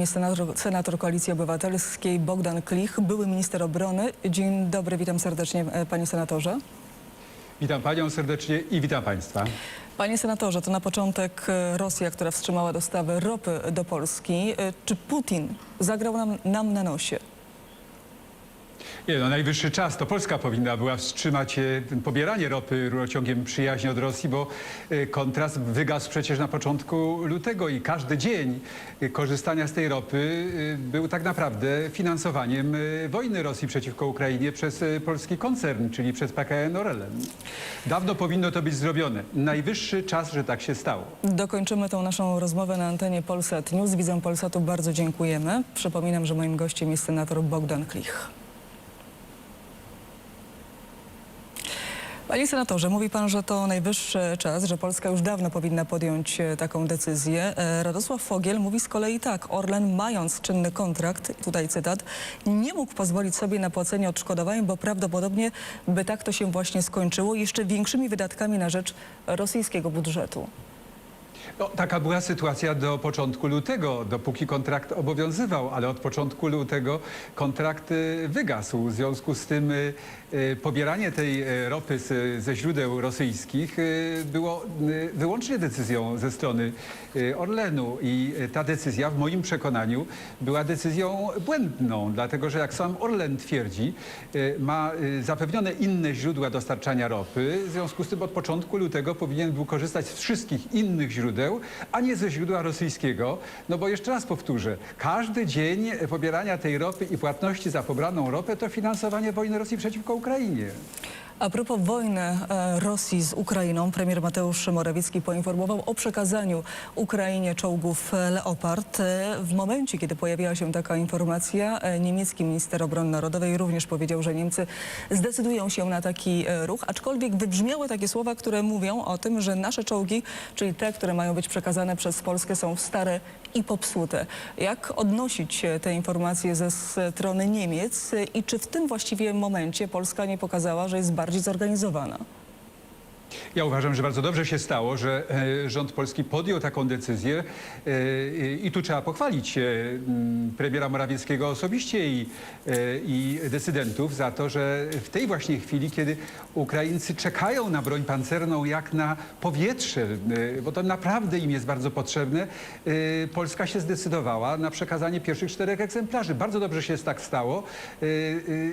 Jest senator, senator Koalicji Obywatelskiej Bogdan Klich, były minister obrony. Dzień dobry, witam serdecznie e, panie senatorze. Witam panią serdecznie i witam państwa. Panie senatorze, to na początek e, Rosja, która wstrzymała dostawy ropy do Polski. E, Czy Putin zagrał nam, nam na nosie? Nie, no, najwyższy czas. To Polska powinna była wstrzymać e, pobieranie ropy rurociągiem przyjaźni od Rosji, bo e, kontrast wygasł przecież na początku lutego i każdy dzień e, korzystania z tej ropy był tak naprawdę finansowaniem wojny Rosji przeciwko Ukrainie przez polski koncern, czyli przez PKN Orlen. Dawno powinno to być zrobione. Najwyższy czas, że tak się stało. Dokończymy tą naszą rozmowę na antenie Polsat News. Widzom Polsatu bardzo dziękujemy. Przypominam, że moim gościem jest senator Bogdan Klich. Panie senatorze, mówi pan, że to najwyższy czas, że Polska już dawno powinna podjąć e, taką decyzję. E, Radosław Fogiel mówi z kolei tak. Orlen, mając czynny kontrakt, tutaj cytat, nie mógł pozwolić sobie na płacenie odszkodowań, bo prawdopodobnie by tak to się właśnie skończyło, jeszcze większymi wydatkami na rzecz rosyjskiego budżetu. No, taka była sytuacja do początku lutego, dopóki kontrakt obowiązywał, ale od początku lutego kontrakt y, wygasł. W związku z tym y, y, pobieranie tej ropy ze źródeł rosyjskich było wyłącznie decyzją ze strony Orlenu i ta decyzja w moim przekonaniu była decyzją błędną, dlatego że jak sam Orlen twierdzi, ma zapewnione inne źródła dostarczania ropy, w związku z tym od początku lutego powinien był korzystać z wszystkich innych źródeł, a nie ze źródła rosyjskiego. No bo jeszcze raz powtórzę, każdy dzień pobierania tej ropy i płatności za pobraną ropę to finansowanie wojny Rosji przeciwko Ukrainie. A propos wojny e, Rosji z Ukrainą, premier Mateusz Morawiecki poinformował o przekazaniu Ukrainie czołgów Leopard. E, W momencie, kiedy pojawiła się taka informacja, e, niemiecki minister obrony narodowej również powiedział, że Niemcy zdecydują się na taki ruch, aczkolwiek wybrzmiały takie słowa, które mówią o tym, że nasze czołgi, czyli te, które mają być przekazane przez Polskę, są stare i popsute. Jak odnosić e, te informacje ze strony Niemiec e, i czy w tym właściwie momencie Polska nie pokazała, że jest bardziej zorganizowana? Ja uważam, że bardzo dobrze się stało, że e, rząd polski podjął taką decyzję e, i tu trzeba pochwalić e, m, premiera Morawieckiego osobiście i, e, i decydentów za to, że w tej właśnie chwili, kiedy Ukraińcy czekają na broń pancerną jak na powietrze, bo to naprawdę im jest bardzo potrzebne, Polska się zdecydowała na przekazanie pierwszych czterech egzemplarzy. Bardzo dobrze się tak stało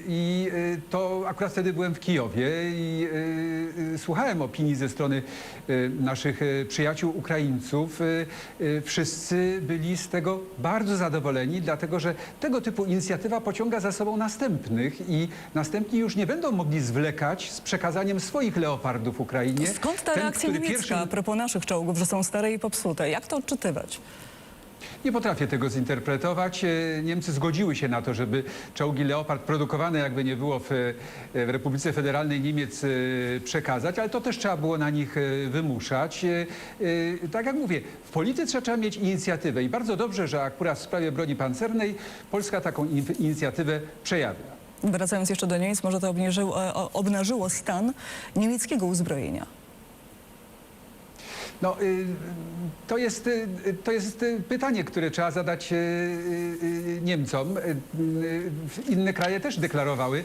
i to akurat wtedy byłem w Kijowie i słuchałem opinii ze strony e, naszych e, przyjaciół Ukraińców. E, Wszyscy byli z tego bardzo zadowoleni, dlatego że tego typu inicjatywa pociąga za sobą następnych i następni już nie będą mogli zwlekać z przekazaniem swoich leopardów Ukrainie. Skąd ta Ten, reakcja niemiecka pierwszy- a propos naszych czołgów, że są stare i popsute? Jak to odczytywać? Nie potrafię tego zinterpretować. E, Niemcy zgodziły się na to, żeby czołgi Leopard produkowane, jakby nie było w, e, w Republice Federalnej Niemiec, e, przekazać, ale to też trzeba było na nich wymuszać. Tak jak mówię, w polityce trzeba mieć inicjatywę i bardzo dobrze, że akurat w sprawie broni pancernej Polska taką in- inicjatywę przejawia. Wracając jeszcze do Niemiec, może to obniżyło, obnażyło stan niemieckiego uzbrojenia. No, y, to, jest, y, to jest y, pytanie, które trzeba zadać Niemcom. Inne kraje też deklarowały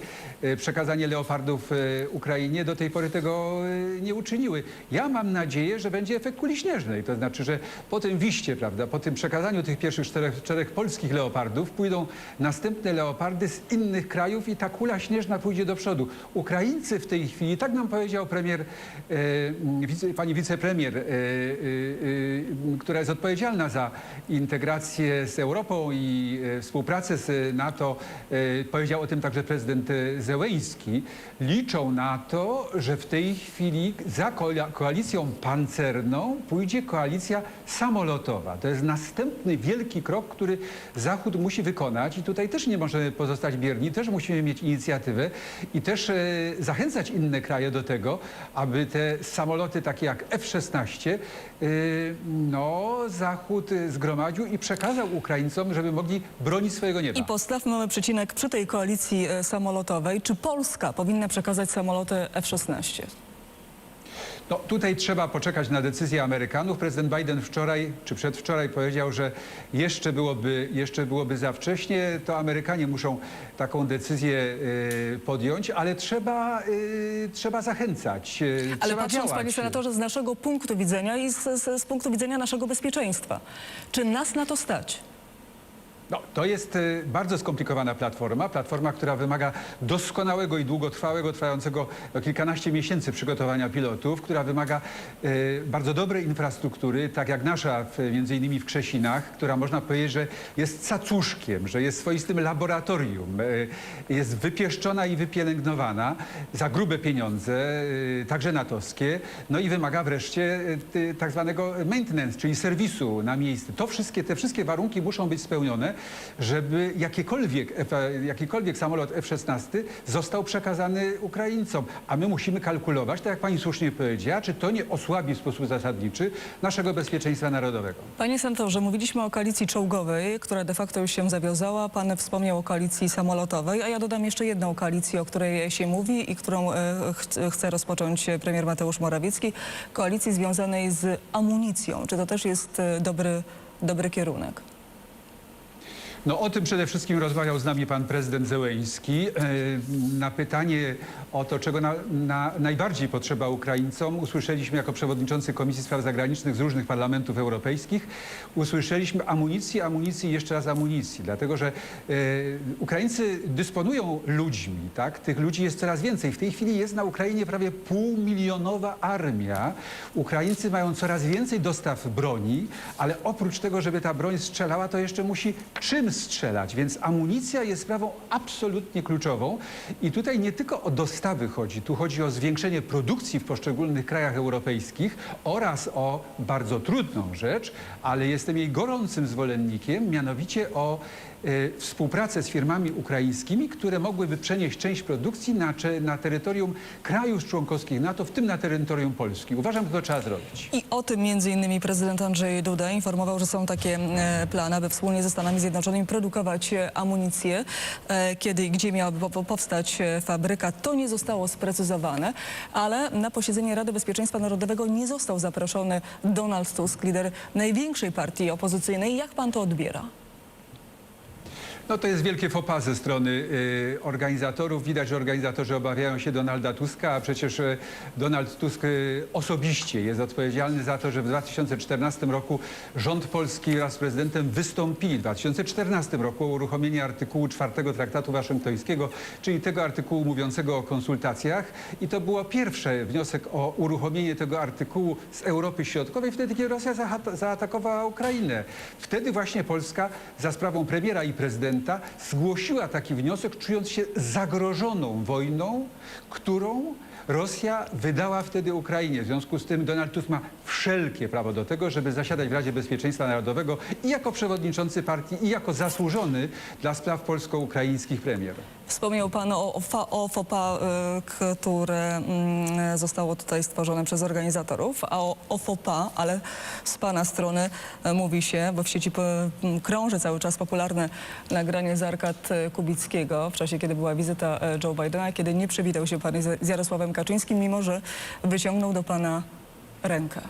przekazanie leopardów Ukrainie. Do tej pory tego nie uczyniły. Ja mam nadzieję, że będzie efekt kuli śnieżnej. To znaczy, że po tym wiście, prawda, po tym przekazaniu tych pierwszych czterech, czterech polskich leopardów pójdą następne leopardy z innych krajów i ta kula śnieżna pójdzie do przodu. Ukraińcy w tej chwili, tak nam powiedział premier, pani wicepremier, która jest odpowiedzialna za integrację z Europą i współpracę z NATO, powiedział o tym także prezydent Zełeński, liczą na to, że w tej chwili za koalicją pancerną pójdzie koalicja samolotowa. To jest następny wielki krok, który Zachód musi wykonać. I tutaj też nie możemy pozostać bierni, też musimy mieć inicjatywę i też zachęcać inne kraje do tego, aby te samoloty takie jak F-16 e, no, Zachód zgromadził i przekazał Ukraińcom, żeby mogli bronić swojego nieba. I postawmy przecinek przy tej koalicji e, samolotowej. Czy Polska powinna przekazać samoloty F-16? No, tutaj trzeba poczekać na decyzję Amerykanów. Prezydent Biden wczoraj czy przedwczoraj powiedział, że jeszcze byłoby, jeszcze byłoby za wcześnie. To Amerykanie muszą taką decyzję y, podjąć, ale trzeba, y, trzeba zachęcać. y, Ale trzeba patrząc, działać. panie senatorze, z naszego punktu widzenia i z, z, z punktu widzenia naszego bezpieczeństwa, czy nas na to stać? No, to jest y, bardzo skomplikowana platforma, platforma, która wymaga doskonałego i długotrwałego, trwającego kilkanaście miesięcy przygotowania pilotów, która wymaga y, bardzo dobrej infrastruktury, tak jak nasza, między innymi w Krzesinach, która można powiedzieć, że jest cacuszkiem, że jest swoistym laboratorium, y, jest wypieszczona i wypielęgnowana za grube pieniądze, także natowskie, no i wymaga wreszcie tak zwanego maintenance, czyli serwisu na miejscu. To wszystkie, te wszystkie warunki muszą być spełnione, żeby jakikolwiek samolot F-16 został przekazany Ukraińcom. A my musimy kalkulować, tak jak pani słusznie powiedziała, czy to nie osłabi w sposób zasadniczy naszego bezpieczeństwa narodowego. Panie senatorze, mówiliśmy o koalicji czołgowej, która de facto już się zawiązała. Pan wspomniał o koalicji samolotowej, a ja dodam jeszcze jedną koalicję, o której się mówi i którą e, ch- chce rozpocząć premier Mateusz Morawiecki. Koalicji związanej z amunicją. Czy to też jest e, dobry, dobry kierunek? No o tym przede wszystkim rozmawiał z nami pan prezydent Zełeński. E, Na pytanie o to, czego na, na najbardziej potrzeba Ukraińcom, usłyszeliśmy jako przewodniczący Komisji Spraw Zagranicznych z różnych parlamentów europejskich, usłyszeliśmy amunicji, amunicji i jeszcze raz amunicji, dlatego że e, Ukraińcy dysponują ludźmi, tak? Tych ludzi jest coraz więcej. W tej chwili jest na Ukrainie prawie półmilionowa armia. Ukraińcy mają coraz więcej dostaw broni, ale oprócz tego, żeby ta broń strzelała, to jeszcze musi czym strzelać, więc amunicja jest sprawą absolutnie kluczową. I tutaj nie tylko o dostawy chodzi, tu chodzi o zwiększenie produkcji w poszczególnych krajach europejskich oraz o bardzo trudną rzecz, ale jestem jej gorącym zwolennikiem, mianowicie o współpracę z firmami ukraińskimi, które mogłyby przenieść część produkcji na, na terytorium krajów członkowskich NATO, w tym na terytorium Polski. Uważam, że to trzeba zrobić. I o tym między innymi prezydent Andrzej Duda informował, że są takie e, plany, aby wspólnie ze Stanami Zjednoczonymi produkować e, amunicję. E, Kiedy i gdzie miałaby po- po- powstać fabryka, to nie zostało sprecyzowane, ale na posiedzenie Rady Bezpieczeństwa Narodowego nie został zaproszony Donald Tusk, lider największej partii opozycyjnej. Jak pan to odbiera? No to jest wielkie pas ze strony y, organizatorów. Widać, że organizatorzy obawiają się Donalda Tuska, a przecież y, Donald Tusk y, osobiście jest odpowiedzialny za to, że w 2014 roku rząd polski wraz z prezydentem wystąpili w 2014 roku o uruchomienie artykułu 4 Traktatu Waszyngtońskiego, czyli tego artykułu mówiącego o konsultacjach. I to było pierwsze wniosek o uruchomienie tego artykułu z Europy Środkowej, wtedy kiedy Rosja zaatakowała Ukrainę. Wtedy właśnie Polska za sprawą premiera i prezydenta zgłosiła taki wniosek, czując się zagrożoną wojną, którą Rosja wydała wtedy Ukrainie. W związku z tym Donald Tusk ma wszelkie prawo do tego, żeby zasiadać w Radzie Bezpieczeństwa Narodowego i jako przewodniczący partii, i jako zasłużony dla spraw polsko-ukraińskich premier. Wspomniał Pan o, o, FOPA, y, które mm, zostało tutaj stworzone przez organizatorów, a o, FOPA, ale z Pana strony e, mówi się, bo w sieci m, krąży cały czas popularne nagranie z Arkad e, Kubickiego w czasie, kiedy była wizyta e, Joe Bidena, kiedy nie przywitał się Pan z Jarosławem Kaczyńskim, mimo że wyciągnął do Pana rękę.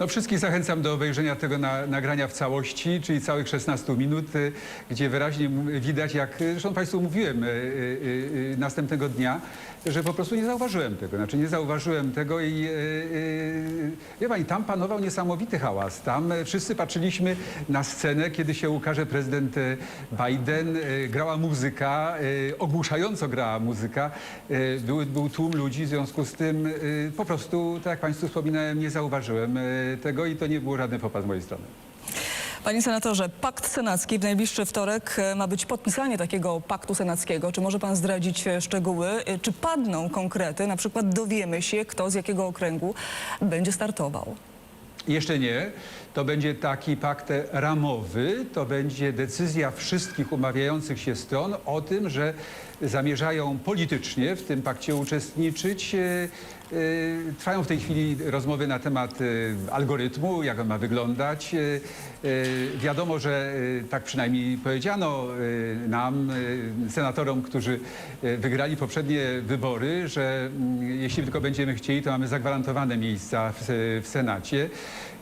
No, wszystkich zachęcam do obejrzenia tego na, nagrania w całości, czyli całych 16 minut, y, gdzie wyraźnie widać, jak y, zresztą Państwu mówiłem y, y, y, następnego dnia, że po prostu nie zauważyłem tego. Znaczy nie zauważyłem tego i y, y, wie Pani, tam panował niesamowity hałas. Tam y, wszyscy patrzyliśmy na scenę, kiedy się ukaże prezydent y, Biden, y, grała muzyka, y, ogłuszająco grała muzyka, y, był, był tłum ludzi, w związku z tym y, po prostu, tak jak Państwu wspominałem, nie zauważyłem y, tego i to nie było żadne popas z mojej strony. Panie senatorze, pakt senacki w najbliższy wtorek e, ma być podpisanie takiego paktu senackiego. Czy może pan zdradzić e, szczegóły? E, Czy padną konkrety? Na przykład dowiemy się, kto z jakiego okręgu będzie startował. Jeszcze nie. To będzie taki pakt ramowy, to będzie decyzja wszystkich umawiających się stron o tym, że zamierzają politycznie w tym pakcie uczestniczyć. E, Y, Trwają w tej chwili rozmowy na temat y, algorytmu, jak on ma wyglądać. Wiadomo, że tak przynajmniej powiedziano nam, senatorom, którzy wygrali poprzednie wybory, że mm, jeśli tylko będziemy chcieli, to mamy zagwarantowane miejsca w, w Senacie.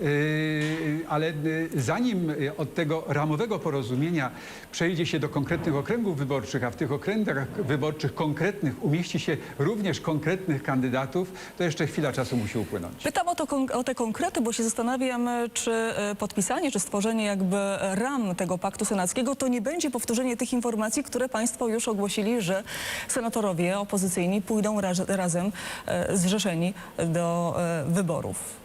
Y, Ale y, zanim y, od tego ramowego porozumienia przejdzie się do konkretnych okręgów wyborczych, a w tych okręgach wyborczych konkretnych umieści się również konkretnych kandydatów, to jeszcze chwila czasu musi upłynąć. Pytam o, to, o te konkrety, bo się zastanawiam, czy e, podpisanie, czy stworzenie jakby ram tego paktu senackiego to nie będzie powtórzenie tych informacji, które państwo już ogłosili, że senatorowie opozycyjni pójdą raz, razem e, zrzeszeni do e, wyborów.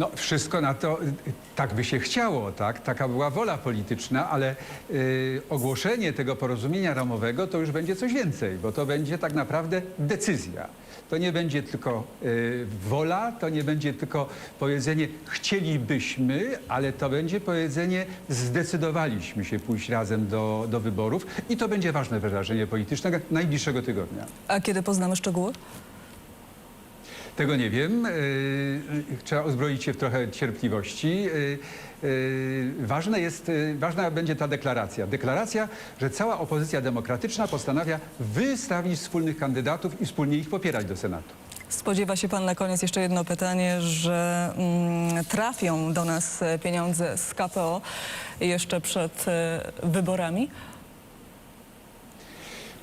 No, wszystko na to, y, tak by się chciało, tak? Taka była wola polityczna, ale y, ogłoszenie tego porozumienia ramowego to już będzie coś więcej, bo to będzie tak naprawdę decyzja. To nie będzie tylko y, wola, to nie będzie tylko powiedzenie chcielibyśmy, ale to będzie powiedzenie zdecydowaliśmy się pójść razem do, do wyborów i to będzie ważne wydarzenie polityczne najbliższego tygodnia. A kiedy poznamy szczegóły? Tego nie wiem. Yy, Trzeba uzbroić się w trochę cierpliwości. Yy, Ważne jest, ważna będzie ta deklaracja. Deklaracja, że cała opozycja demokratyczna postanawia wystawić wspólnych kandydatów i wspólnie ich popierać do Senatu. Spodziewa się pan na koniec jeszcze jedno pytanie, że mm, trafią do nas e, pieniądze z KPO jeszcze przed e, wyborami?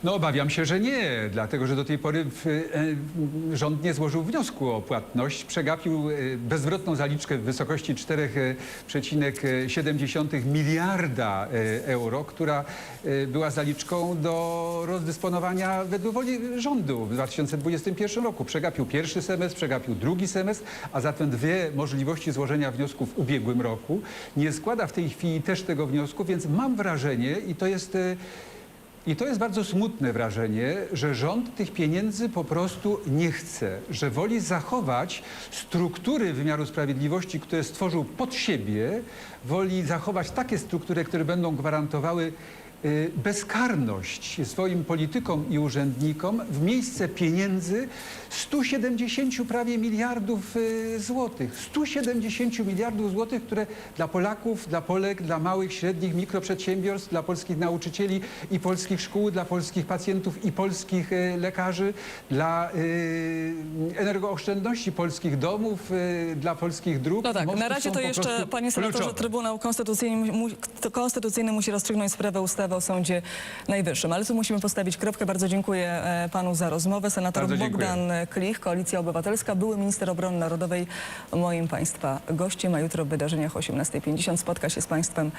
No obawiam się, że nie, dlatego że do tej pory w, e, rząd nie złożył wniosku o płatność. Przegapił e, bezwrotną zaliczkę w wysokości 4,7 miliarda e, euro, która e, była zaliczką do rozdysponowania według woli rządu w 2021 roku. Przegapił pierwszy semestr, przegapił drugi semestr, a zatem dwie możliwości złożenia wniosku w ubiegłym roku. Nie składa w tej chwili też tego wniosku, więc mam wrażenie i to jest... e, i to jest bardzo smutne wrażenie, że rząd tych pieniędzy po prostu nie chce, że woli zachować struktury wymiaru sprawiedliwości, które stworzył pod siebie, woli zachować takie struktury, które będą gwarantowały bezkarność swoim politykom i urzędnikom w miejsce pieniędzy 170 prawie miliardów y, złotych. 170 miliardów złotych, które dla Polaków, dla Polek, dla małych, średnich, mikroprzedsiębiorstw, dla polskich nauczycieli i polskich szkół, dla polskich pacjentów i polskich y, lekarzy, dla y, energooszczędności polskich domów, y, dla polskich dróg. No tak, na razie to jeszcze, panie senatorze, kluczowe. Trybunał Konstytucyjny, konstytucyjny musi rozstrzygnąć sprawę ustawy o Sądzie Najwyższym. Ale tu musimy postawić kropkę. Bardzo dziękuję e, panu za rozmowę. Senator Bardzo dziękuję. Bogdan Klich, Koalicja Obywatelska, były minister obrony narodowej, moim państwa gościem, a jutro w wydarzeniach o 18.50 spotka się z państwem